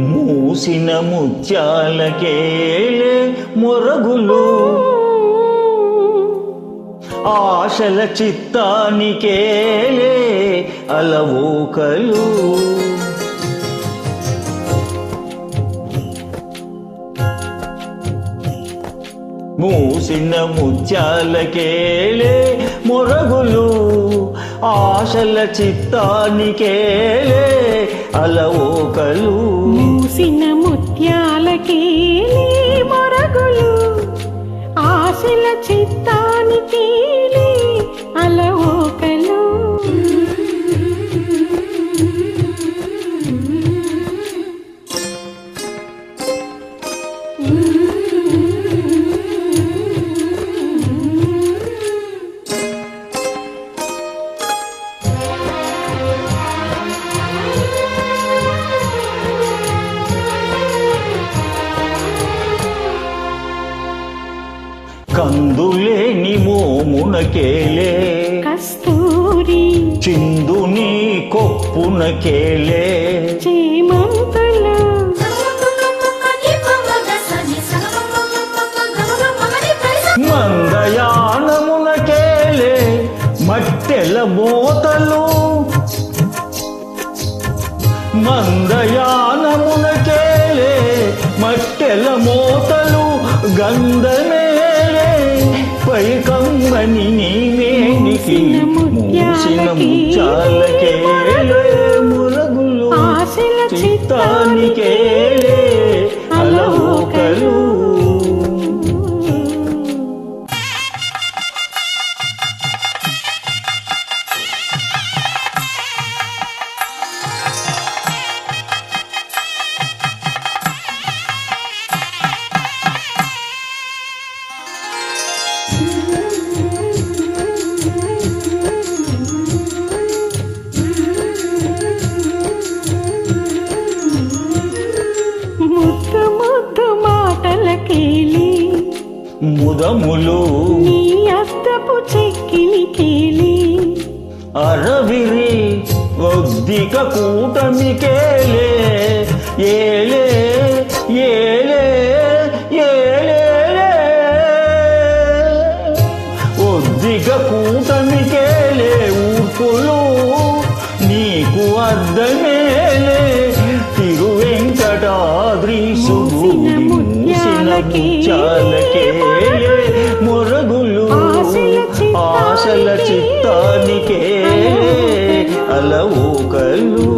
మూసిన ముత్యాలకేలే మొరగులు. ఆశల చిత్తానికేలే అలవోకలు. మూసిన ముత్యాలకేలే మొరగులు. ఆశల చిత్తానికేలే అలవోకలు. మూసిన ముత్యాలకేలి మొరగులు. ఆశల చిత్తా కందులేని మోమునకేలే. కస్తూరి చిందుని కొప్పునకేలే. చేమంతులు మందయానమునకేలే. మట్టెల మోతలు మందయానమునకేలే. మట్టెల మోతలు గంధమేలే పై కమ్మని నీవేనికి మూసిన ముచ్చాలకేలే మురగులు ఆశల ముదములు. నీ అద్దపు చెక్కిలికేలి అరవిరి ఒద్దిక కూటమికేలే ఏలే ఏలే ఏలే ఒద్దిక కూటమికేలే ఊర్పులు. నీకు అద్దమేలే ముచ్చాలకేలే మొరగులు. ఆశల చిత్తానికే అలవోకలు.